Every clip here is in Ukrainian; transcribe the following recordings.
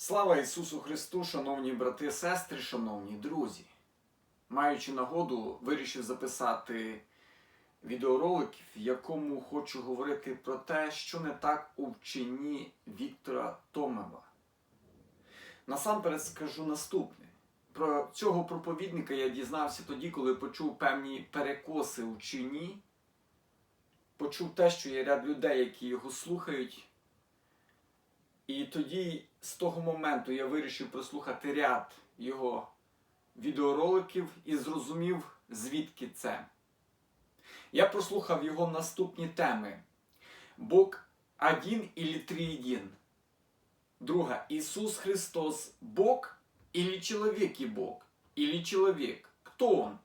Слава Ісусу Христу, шановні брати, сестри, шановні друзі. Маючи нагоду, вирішив записати відеоролик, в якому хочу говорити про те, що не так у вченні Віктора Томева. Насамперед скажу наступне. Про цього проповідника я дізнався тоді, коли почув певні перекоси у вченні, почув те, що є ряд людей, які його слухають. І тоді, з того моменту, я вирішив прослухати ряд його відеороликів і зрозумів, звідки це. Я прослухав його наступні теми: Бог один или триедин. Друга. Ісус Христос Бог или человек и Бог? Или человек? Кто Он?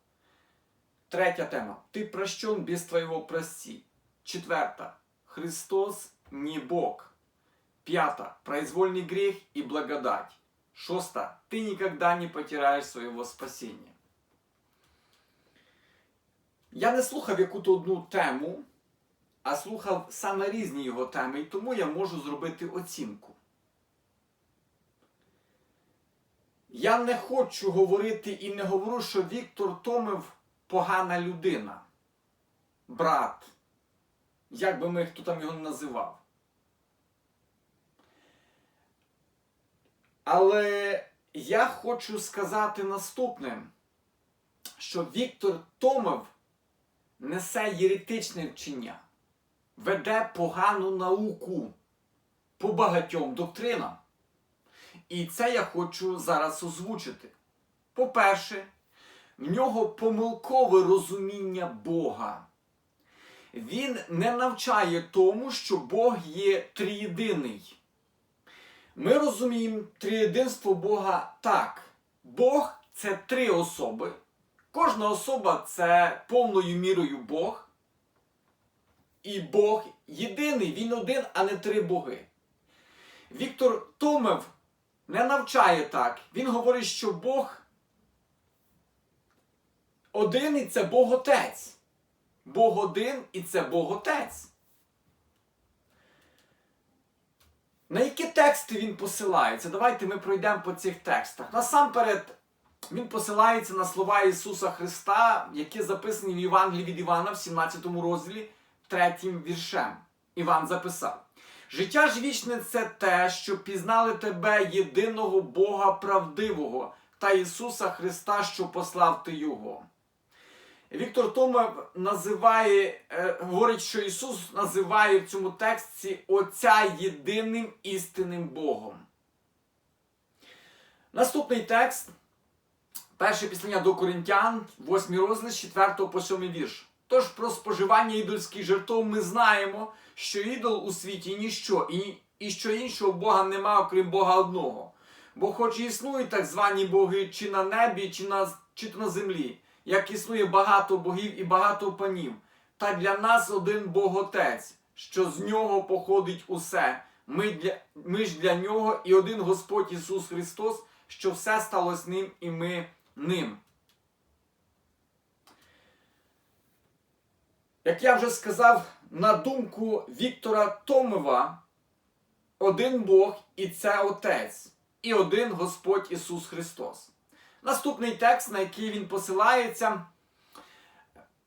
Третя тема. Ты прощен без твоего прости. Четверта. Христос не Бог. Пята. Произвольный грех и благодать. Шоста. Ты никогда не потеряешь своего спасения. Я не слухав яку-то одну тему, а слухав саме різні його теми, і тому я можу зробити оцінку. Я не хочу говорити і не говорю, що Віктор Томив погана людина, брат, як би ми хто там його називав. Але я хочу сказати наступне, що Віктор Томов несе єретичне вчення, веде погану науку по багатьом доктринам. І це я хочу зараз озвучити. По-перше, в нього помилкове розуміння Бога. Він не навчає тому, що Бог є трієдиний. Ми розуміємо триєдинство Бога так. Бог це три особи. Кожна особа це повною мірою Бог. І Бог єдиний, він один, а не три боги. Віктор Томев не навчає так. Він говорить, що Бог один і це Бог Отець. Бог один і це Бог Отець. На які тексти він посилається? Давайте ми пройдемо по цих текстах. Насамперед, він посилається на слова Ісуса Христа, які записані в Євангелії від Івана в 17 розділі, 3 віршем. Іван записав: Життя ж вічне це те, що пізнали тебе, єдиного Бога правдивого та Ісуса Христа, що послав ти Його. Віктор Томов називає, е, говорить, що Ісус називає в цьому тексті Отця єдиним істинним Богом. Наступний текст, перше післання до Коринтян, 8 розділ, 4 по 7 вірш. Тож про споживання ідольських жертв ми знаємо, що ідол у світі ніщо, і, і що іншого Бога нема, окрім Бога одного. Бо хоч існують так звані боги чи на небі, чи, на, чи то на землі, як існує багато богів і багато панів, та для нас один Бог Отець, що з нього походить усе. Ми, для, ми ж для нього і один Господь Ісус Христос, що все сталося ним і ми ним. Як я вже сказав, на думку Віктора Томова, один Бог і це Отець, і один Господь Ісус Христос. Наступний текст, на який він посилається,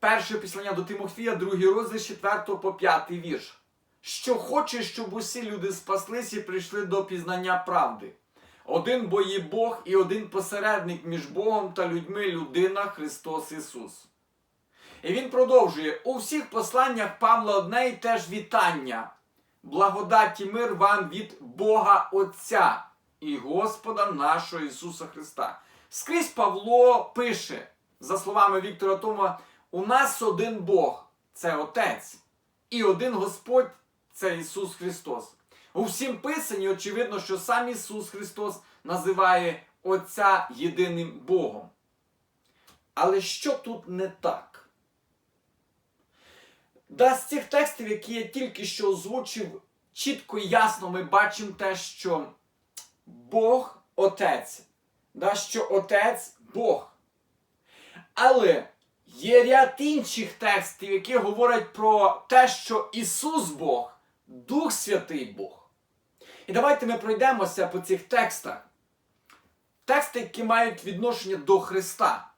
перше післання до Тимофія, другий розділ, 4 по 5 вірш. Що хоче, щоб усі люди спаслись і прийшли до пізнання правди. Один бо є Бог і один посередник між Богом та людьми людина Христос Ісус. І він продовжує: у всіх посланнях Павла одне і те ж вітання. Благодать і мир вам від Бога Отця і Господа нашого Ісуса Христа. Скрізь Павло пише, за словами Віктора Тома, у нас один Бог це Отець, і один Господь це Ісус Христос. У всім писанні очевидно, що сам Ісус Христос називає Отця єдиним Богом. Але що тут не так? Да, з цих текстів, які я тільки що озвучив, чітко і ясно ми бачимо те, що Бог Отець да, що Отець Бог. Але є ряд інших текстів, які говорять про те, що Ісус Бог, Дух Святий Бог. І давайте ми пройдемося по цих текстах. Тексти, які мають відношення до Христа.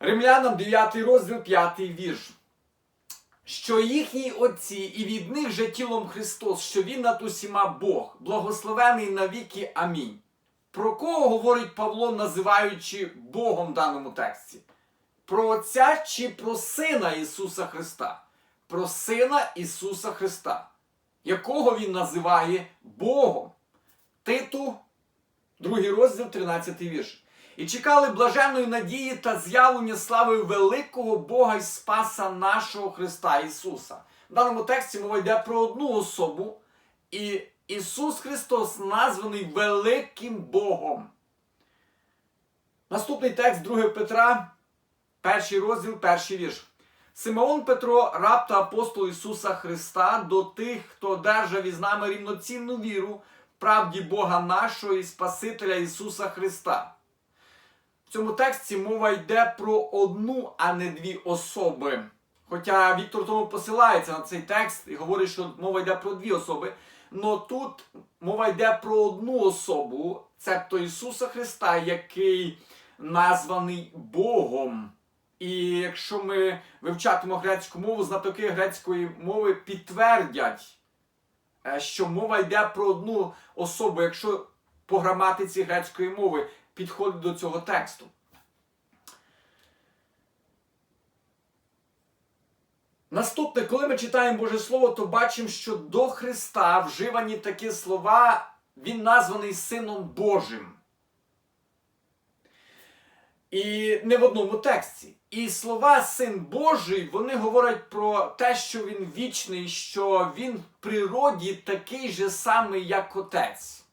Римлянам 9 розділ 5 вірш. Що їхні отці, і від них же тілом Христос, що Він над усіма Бог, благословений навіки. Амінь. Про кого говорить Павло, називаючи Богом в даному тексті? Про Отця чи про Сина Ісуса Христа? Про Сина Ісуса Христа, якого Він називає Богом. Титу, другий розділ, 13 вірш. І чекали блаженної надії та з'явлення слави великого Бога і Спаса нашого Христа Ісуса. В даному тексті мова йде про одну особу, і Ісус Христос названий великим Богом. Наступний текст 2 Петра, перший розділ, перший вірш. Симеон Петро, раб та апостол Ісуса Христа, до тих, хто одержав із нами рівноцінну віру правді Бога нашого і Спасителя Ісуса Христа. В цьому тексті мова йде про одну, а не дві особи. Хоча Віктор тому посилається на цей текст і говорить, що мова йде про дві особи. Но тут мова йде про одну особу, цебто Ісуса Христа, який названий Богом. І якщо ми вивчатимемо грецьку мову, знатоки грецької мови підтвердять, е, що мова йде про одну особу, якщо по граматиці грецької мови підходить до цього тексту. Наступне, коли ми читаємо Боже Слово, то бачимо, що до Христа вживані такі слова, Він названий Сином Божим. І не в одному тексті. І слова Син Божий, вони говорять про те, що він вічний, що він в природі такий же самий, як Отець.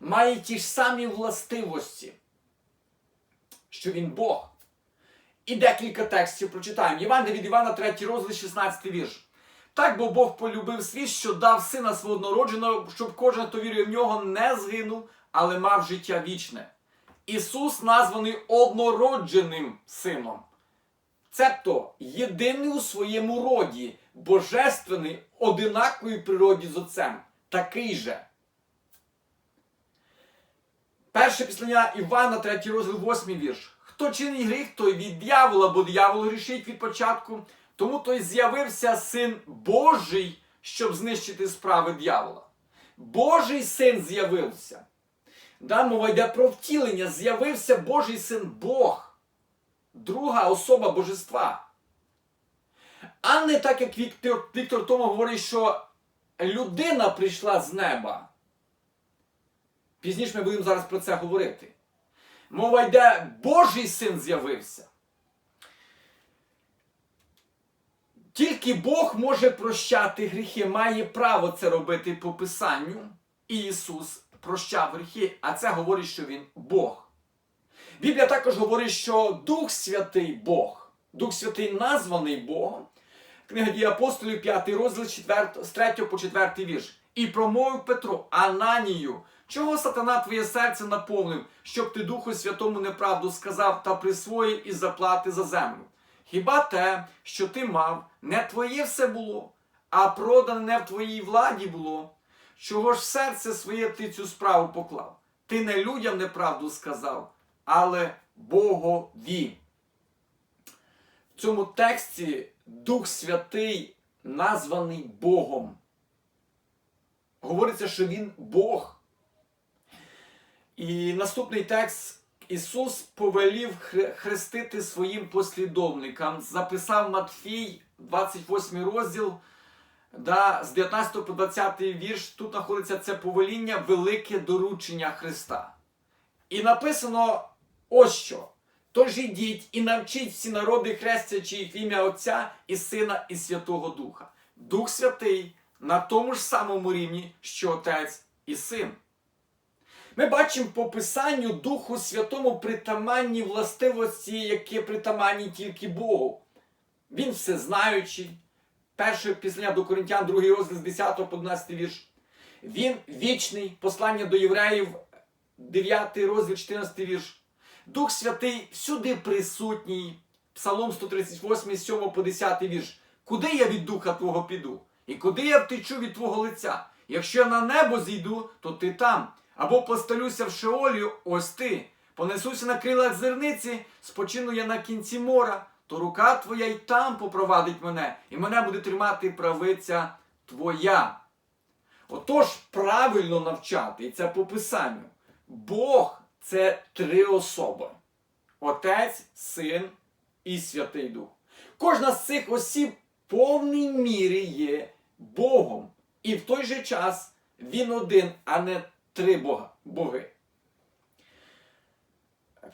Має ті ж самі властивості, що він Бог. І декілька текстів прочитаємо. Євангелія від Івана, 3 розділ, 16 вірш. Так бо Бог полюбив світ, що дав сина свого однородженого, щоб кожен, хто вірує в нього, не згинув, але мав життя вічне. Ісус названий однородженим сином. Цебто єдиний у своєму роді, божественний, одинаковій природі з Отцем. Такий же. Перше післання Івана, 3 розділ, 8 вірш. Хто чинить гріх, той від дьявола, бо дьявол грішить від початку. Тому той з'явився син Божий, щоб знищити справи дьявола. Божий син з'явився. Да, мова йде про втілення. З'явився Божий син Бог, друга особа божества. А не так, як Віктор, Віктор Тому говорить, що людина прийшла з неба. Пізніше ми будемо зараз про це говорити. Мова йде, Божий син з'явився. Тільки Бог може прощати гріхи, має право це робити по Писанню. І Ісус прощав гріхи, а це говорить, що Він Бог. Біблія також говорить, що Дух Святий Бог, Дух Святий названий Богом. Книга дії апостолів, 5 розділ 4, з 3 по 4 вірш. І промовив Петро, Ананію, чого сатана твоє серце наповнив, щоб ти Духу Святому неправду сказав та присвоїв із заплати за землю? Хіба те, що ти мав, не твоє все було, а продане не в твоїй владі було? Чого ж серце своє ти цю справу поклав? Ти не людям неправду сказав, але Богові. В цьому тексті Дух Святий названий Богом. Говориться, що Він Бог. І наступний текст Ісус повелів хрестити своїм послідовникам. Записав Матфій, 28 розділ. Да, з 19 по 20 вірш тут знаходиться це повеління, велике доручення Христа. І написано ось що. Тож ідіть і навчіть всі народи, хрестячи їх в ім'я Отця і Сина, і Святого Духа. Дух Святий на тому ж самому рівні, що Отець і Син. Ми бачимо по Писанню Духу Святому притаманні властивості, які притаманні тільки Богу. Він всезнаючий. Перше після до Коринтян, другий розділ з 10 по 11 вірш. Він вічний, послання до євреїв, 9 розділ, 14 вірш. Дух Святий всюди присутній. Псалом 138, 7 по 10 вірш. Куди я від Духа Твого піду? І куди я втечу від Твого лиця? Якщо я на небо зійду, то ти там. Або постелюся в Шеолі, ось ти. Понесуся на крилах зерниці, спочину я на кінці мора, то рука твоя й там попровадить мене, і мене буде тримати правиця твоя. Отож, правильно навчати, і це по писанню. Бог це три особи: Отець, Син і Святий Дух. Кожна з цих осіб в повній мірі є Богом. І в той же час він один, а не три Бога, боги.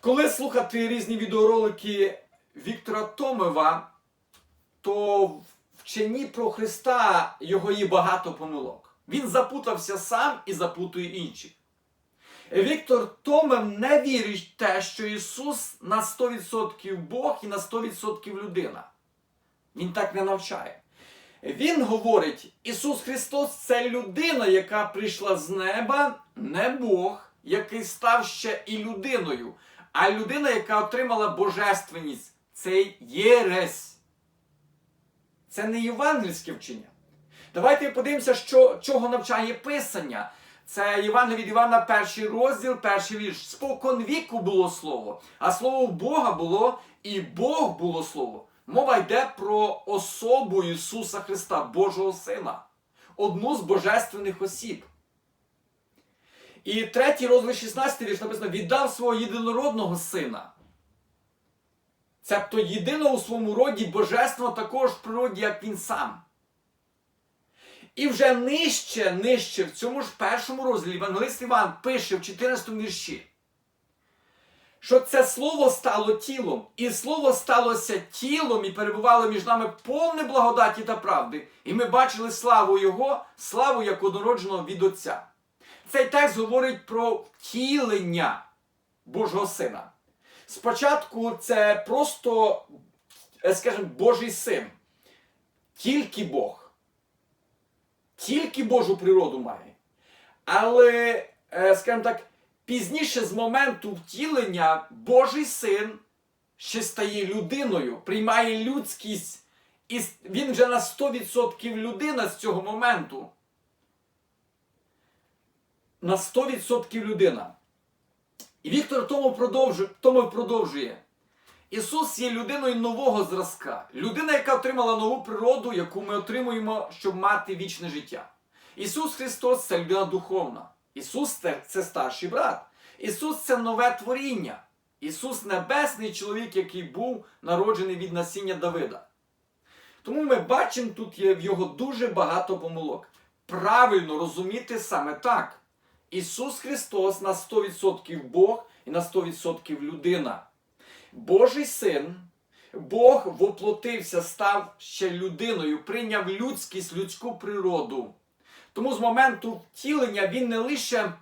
Коли слухати різні відеоролики Віктора Томева, то в вченні про Христа його є багато помилок. Він запутався сам і запутує інших. Віктор Томев не вірить в те, що Ісус на 100% Бог і на 100% людина. Він так не навчає. Він говорить, Ісус Христос це людина, яка прийшла з неба, не Бог, який став ще і людиною, а людина, яка отримала божественність. Це єресь. Це не євангельське вчення. Давайте подивимося, що, чого навчає Писання. Це Євангелія від Івана, перший розділ, перший вірш. Спокон віку було слово, а слово Бога було, і Бог було слово. Мова йде про особу Ісуса Христа, Божого Сина, одну з божественних осіб. І третій розділ 16 вірш написано: віддав свого єдинородного сина. Цебто єдиного у своєму роді божественного також в природі, як він сам. І вже нижче, нижче, в цьому ж першому розділі Євангелист Іван пише в 14 вірші, що це слово стало тілом, і слово сталося тілом і перебувало між нами повне благодаті та правди. І ми бачили славу Його, славу як однородженого від Отця. Цей текст говорить про втілення Божого Сина. Спочатку це просто, е, скажімо, Божий син, тільки Бог тільки Божу природу має. Але, е, скажімо так, пізніше з моменту втілення Божий син ще стає людиною, приймає людськість, і він вже на 100% людина з цього моменту. На 100% людина. І Віктор тому продовжує, тому продовжує. Ісус є людиною нового зразка, людина, яка отримала нову природу, яку ми отримуємо, щоб мати вічне життя. Ісус Христос це людина духовна. Ісус це, старший брат. Ісус це нове творіння. Ісус небесний чоловік, який був народжений від насіння Давида. Тому ми бачимо, тут є в його дуже багато помилок. Правильно розуміти саме так. Ісус Христос на 100% Бог і на 100% людина. Божий син, Бог воплотився, став ще людиною, прийняв людськість, людську природу. Тому з моменту втілення він не лише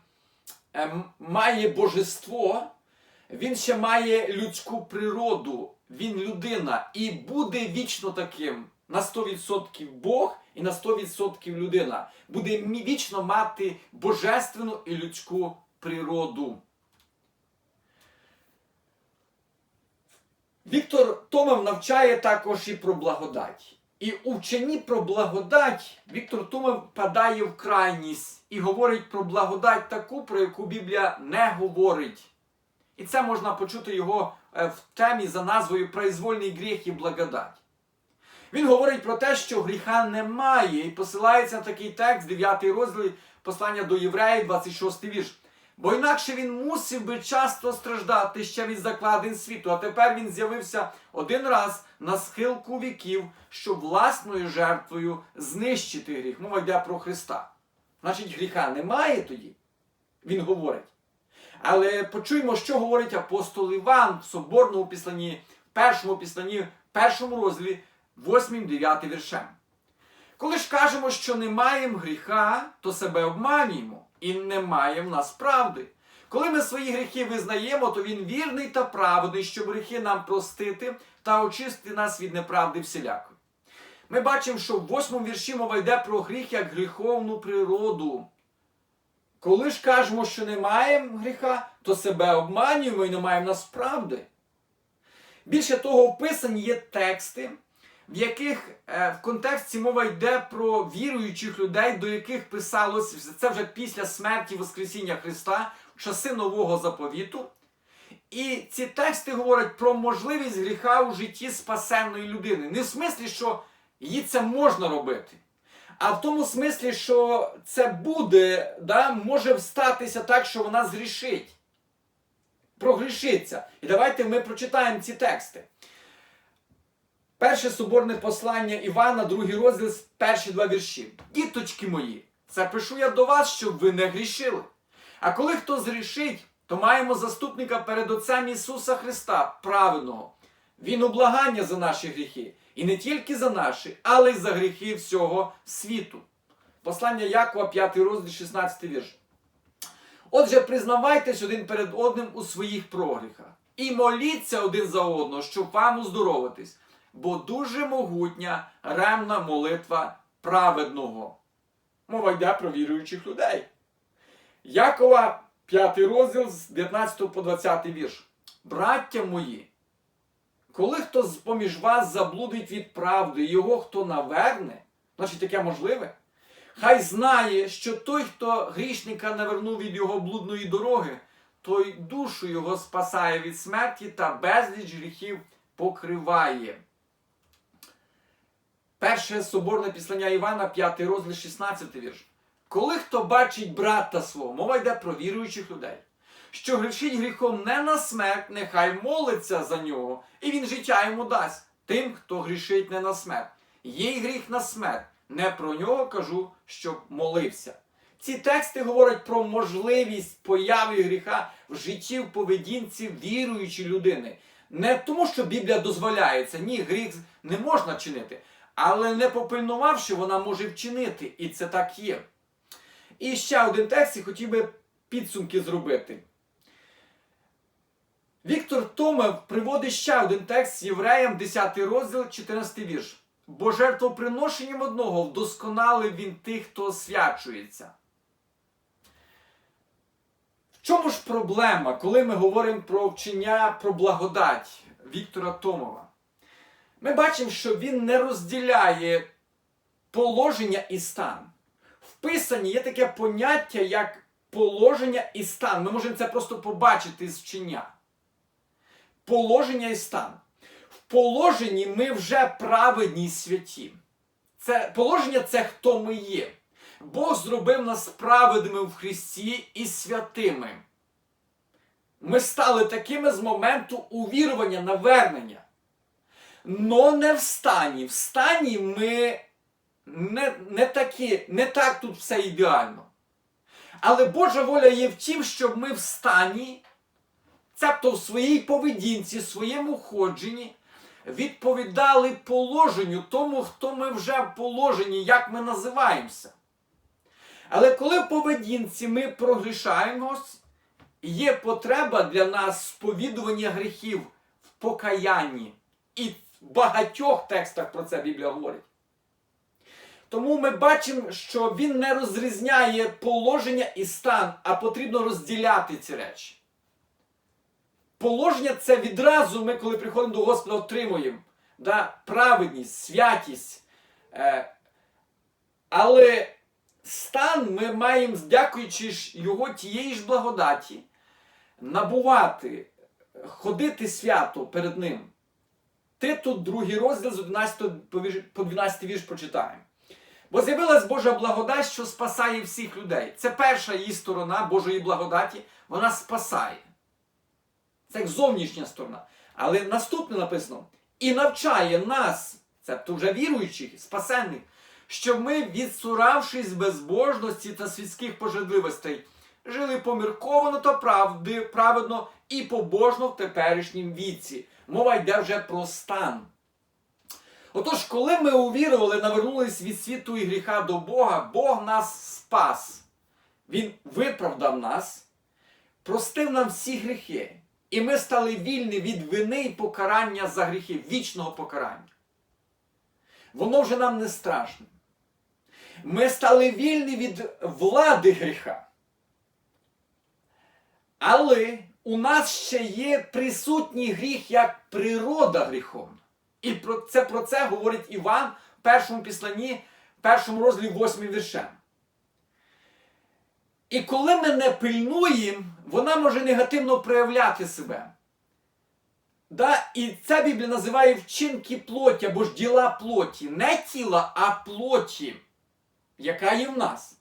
ем, має божество, він ще має людську природу, він людина і буде вічно таким. На 100% Бог і на 100% людина. Буде вічно мати божественну і людську природу. Віктор Томов навчає також і про благодать. І у вченні про благодать Віктор Томов падає в крайність і говорить про благодать таку, про яку Біблія не говорить. І це можна почути його е, в темі за назвою Произвольний гріх і благодать. Він говорить про те, що гріха немає, і посилається на такий текст, 9 розділ послання до євреїв, 26 вірш. Бо інакше він мусив би часто страждати ще від закладин світу, а тепер він з'явився один раз на схилку віків, щоб власною жертвою знищити гріх. Мова йде про Христа. Значить, гріха немає тоді, він говорить. Але почуємо, що говорить апостол Іван в Соборному післанні, першому післанні, першому розділі, 8-9 віршем. Коли ж кажемо, що не маємо гріха, то себе обманюємо і немає в нас правди. Коли ми свої гріхи визнаємо, то він вірний та праведний, щоб гріхи нам простити та очистити нас від неправди всілякої. Ми бачимо, що в восьмому вірші мова йде про гріх як гріховну природу. Коли ж кажемо, що не маємо гріха, то себе обманюємо і не маємо в нас правди. Більше того, в Писанні є тексти, в яких е, в контексті мова йде про віруючих людей, до яких писалось це вже після смерті Воскресіння Христа, часи нового заповіту. І ці тексти говорять про можливість гріха у житті спасенної людини. Не в смислі, що їй це можна робити, а в тому смислі, що це буде, да, може статися так, що вона згрішить. Прогрішиться. І давайте ми прочитаємо ці тексти. Перше соборне послання Івана, другий розділ, перші два вірші. Діточки мої, це пишу я до вас, щоб ви не грішили. А коли хто згрішить, то маємо заступника перед Отцем Ісуса Христа, праведного. Він облагання за наші гріхи. І не тільки за наші, але й за гріхи всього світу. Послання Якова, 5 розділ, 16 вірш. Отже, признавайтесь один перед одним у своїх прогріхах і моліться один за одного, щоб вам уздоровитись, бо дуже могутня ремна молитва праведного. Мова йде про віруючих людей. Якова, 5 розділ з 19 по 20 вірш. Браття мої, коли хто з поміж вас заблудить від правди, його хто наверне, значить таке можливе, хай знає, що той, хто грішника навернув від його блудної дороги, той душу його спасає від смерті та безліч гріхів покриває. Перше соборне післання Івана, 5 розділ, 16 вірш. Коли хто бачить брата свого, мова йде про віруючих людей, що грішить гріхом не на смерть, нехай молиться за нього, і він життя йому дасть тим, хто грішить не на смерть. Є й гріх на смерть. Не про нього кажу, щоб молився. Ці тексти говорять про можливість появи гріха в житті в поведінці віруючої людини. Не тому, що Біблія дозволяє це, ні, гріх не можна чинити, але не попильнувавши, вона може вчинити, і це так є. І ще один текст, і хотів би підсумки зробити. Віктор Томев приводить ще один текст з Євреям, 10 розділ, 14 вірш. Бо жертвоприношенням одного вдосконалив він тих, хто освячується. В чому ж проблема, коли ми говоримо про вчення про благодать Віктора Томова? Ми бачимо, що він не розділяє положення і стан. В Писанні є таке поняття, як положення і стан. Ми можемо це просто побачити з вчення. Положення і стан. В положенні ми вже праведні святі. Це Положення це хто ми є. Бог зробив нас праведними в Христі і святими. Ми стали такими з моменту увірування, навернення. Но не в стані. В стані ми не, не, такі, не так тут все ідеально. Але Божа воля є в тім, щоб ми в стані, цебто в своїй поведінці, в своєму ходженні, відповідали положенню тому, хто ми вже в положенні, як ми називаємося. Але коли в поведінці ми прогрішаємось, є потреба для нас сповідування гріхів в покаянні. І в багатьох текстах про це Біблія говорить. Тому ми бачимо, що він не розрізняє положення і стан, а потрібно розділяти ці речі. Положення це відразу ми, коли приходимо до Господа, отримуємо да, праведність, святість. Е, але стан ми маємо, дякуючи ж його тієї ж благодаті, набувати, ходити свято перед ним. Ти тут другий розділ з 11 по 12 вірш прочитаємо. Бо з'явилась Божа благодать, що спасає всіх людей. Це перша її сторона Божої благодаті, вона спасає. Це як зовнішня сторона. Але наступне написано: і навчає нас, це вже віруючих, спасенних, щоб ми, відсуравшись безбожності та світських пожадливостей, жили помірковано та правди, праведно і побожно в теперішнім віці. Мова йде вже про стан. Отож, коли ми увірували, навернулись від світу і гріха до Бога, Бог нас спас. Він виправдав нас, простив нам всі гріхи. І ми стали вільні від вини і покарання за гріхи, вічного покарання. Воно вже нам не страшно. Ми стали вільні від влади гріха. Але у нас ще є присутній гріх як природа гріховна. І про це про це говорить Іван в першому післанні, в першому розділі восьмим віршем. І коли ми не пильнуємо, вона може негативно проявляти себе. Да? І ця Біблія називає вчинки плоті або ж діла плоті. Не тіла, а плоті, яка є в нас.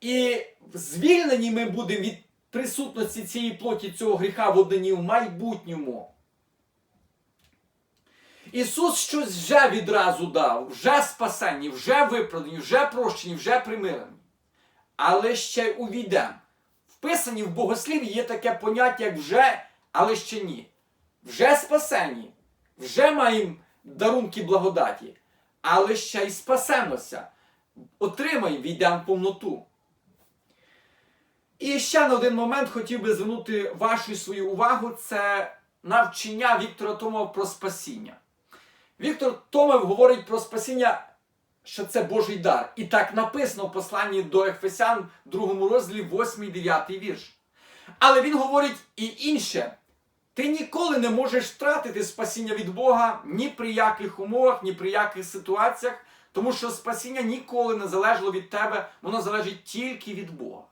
І звільнені ми будемо від присутності цієї плоті, цього гріха в однині в майбутньому. Ісус щось вже відразу дав, вже спасені, вже виправдані, вже прощені, вже примирені. Але ще й увійдемо. Вписані в богослів'ї є таке поняття, як вже, але ще ні. Вже спасені, вже маємо дарунки благодаті, але ще й спасемося. Отримаємо, війдемо в повноту. І ще на один момент хотів би звернути вашу свою увагу: це навчання Віктора Томова про спасіння. Віктор Томов говорить про спасіння, що це Божий дар. І так написано в посланні до Ефесян, 2 розділі, 8-9 вірш. Але він говорить і інше. Ти ніколи не можеш втратити спасіння від Бога ні при яких умовах, ні при яких ситуаціях, тому що спасіння ніколи не залежало від тебе, воно залежить тільки від Бога.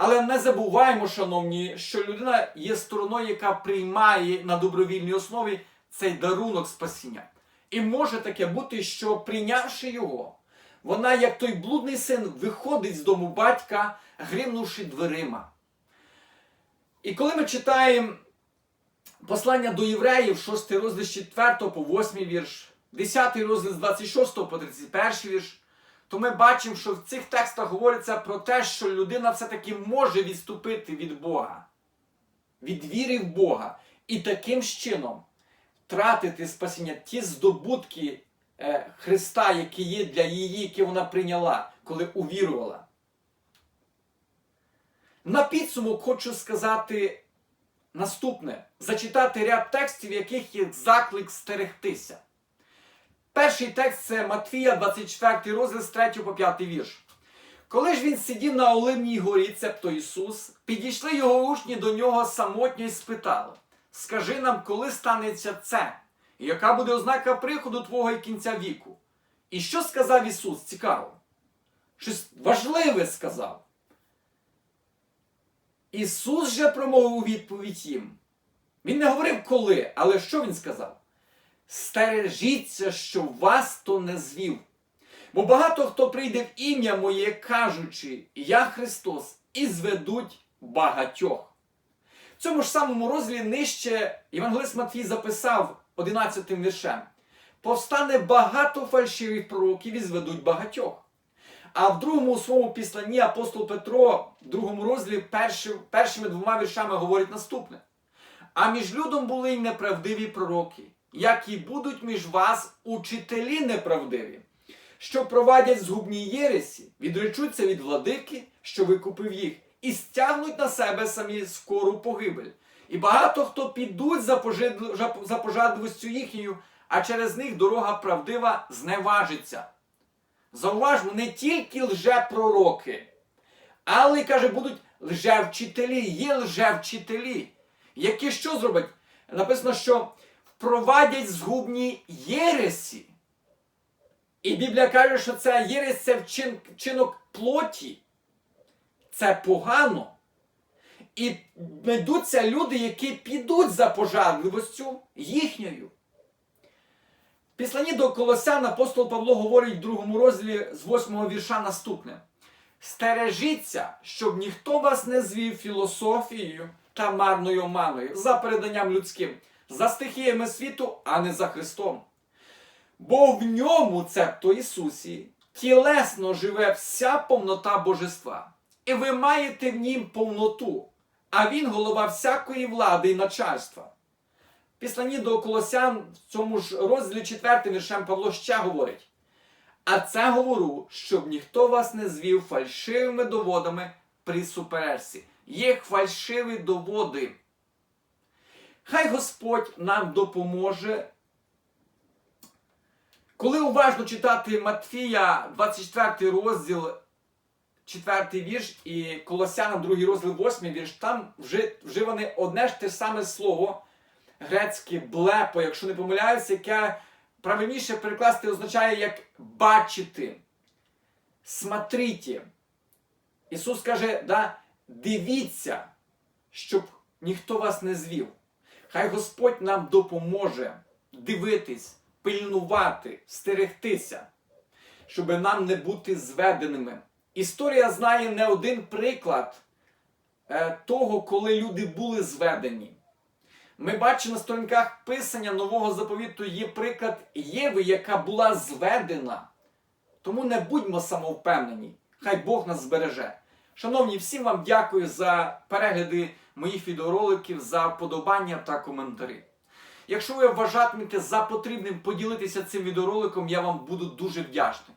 Але не забуваємо, шановні, що людина є стороною, яка приймає на добровільній основі цей дарунок спасіння. І може таке бути, що прийнявши його, вона, як той блудний син, виходить з дому батька, гримнувши дверима. І коли ми читаємо послання до євреїв, 6 розділ 4 по 8 вірш, 10 розділ з 26 по 31 вірш, то ми бачимо, що в цих текстах говориться про те, що людина все-таки може відступити від Бога, від віри в Бога. І таким чином втратити спасіння, ті здобутки е, Христа, які є для її, які вона прийняла, коли увірувала. На підсумок хочу сказати наступне: зачитати ряд текстів, в яких є заклик стерегтися. Перший текст це Матфія, 24 розділ з 3 по 5 вірш. Коли ж він сидів на Оливній горі, цебто Ісус, підійшли його учні до нього самотньо і спитали: Скажи нам, коли станеться це, і яка буде ознака приходу Твого і кінця віку? І що сказав Ісус? Цікаво. Щось важливе сказав. Ісус же промовив у відповідь їм. Він не говорив коли, але що він сказав? Стережіться, що вас то не звів. Бо багато хто прийде в ім'я моє, кажучи, Я Христос, і зведуть багатьох. В цьому ж самому розділі нижче Євангелист Матвій записав 11 віршем: Повстане багато фальшивих пророків і зведуть багатьох. А в другому своєму післанні апостол Петро, в другому розділі, першим, першими двома віршами говорить наступне: А між людом були й неправдиві пророки, як і будуть між вас учителі неправдиві, що провадять згубні єресі, відречуться від владики, що викупив їх, і стягнуть на себе самі скору погибель. І багато хто підуть за, пожид... за пожадливістю їхньою, а через них дорога правдива зневажиться. Зауважмо, не тільки лжепророки, але, каже, будуть лжевчителі, є лжевчителі, які що зроблять? Написано, що впровадять згубні єресі. І Біблія каже, що ця єресь це вчин, вчинок плоті. Це погано. І знайдуться люди, які підуть за пожадливостю їхньою. В Післанні до Колосян апостол Павло говорить в другому розділі з 8 вірша наступне: Стережіться, щоб ніхто вас не звів філософією та марною оманою за переданням людським, за стихіями світу, а не за Христом. Бо в ньому, цебто Ісусі, тілесно живе вся повнота Божества, і ви маєте в нім повноту, а Він голова всякої влади і начальства. Післані до Колосян в цьому ж розділі 4 віршем Павло ще говорить. А це говорю, щоб ніхто вас не звів фальшивими доводами при суперечці. Є фальшиві доводи. Хай Господь нам допоможе. Коли уважно читати Матфія, 24 розділ, 4 вірш і Колосянам 2 розділ 8 вірш, там вживане одне ж те саме слово грецьке блепо, якщо не помиляюся, яке правильніше перекласти означає як бачити. Смотрите. Ісус каже, да, дивіться, щоб ніхто вас не звів. Хай Господь нам допоможе дивитись, пильнувати, стерегтися, щоб нам не бути зведеними. Історія знає не один приклад е, того, коли люди були зведені. Ми бачимо на сторінках писання нового заповіту є приклад Єви, яка була зведена. Тому не будьмо самовпевнені. Хай Бог нас збереже. Шановні, всім вам дякую за перегляди моїх відеороликів, за вподобання та коментарі. Якщо ви вважатимете за потрібним поділитися цим відеороликом, я вам буду дуже вдячний.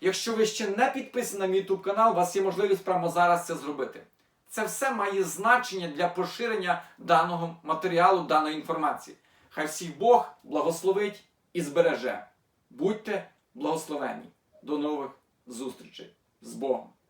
Якщо ви ще не підписані на мій YouTube канал, у вас є можливість прямо зараз це зробити. Це все має значення для поширення даного матеріалу, даної інформації. Хай всіх Бог благословить і збереже. Будьте благословені. До нових зустрічей з Богом!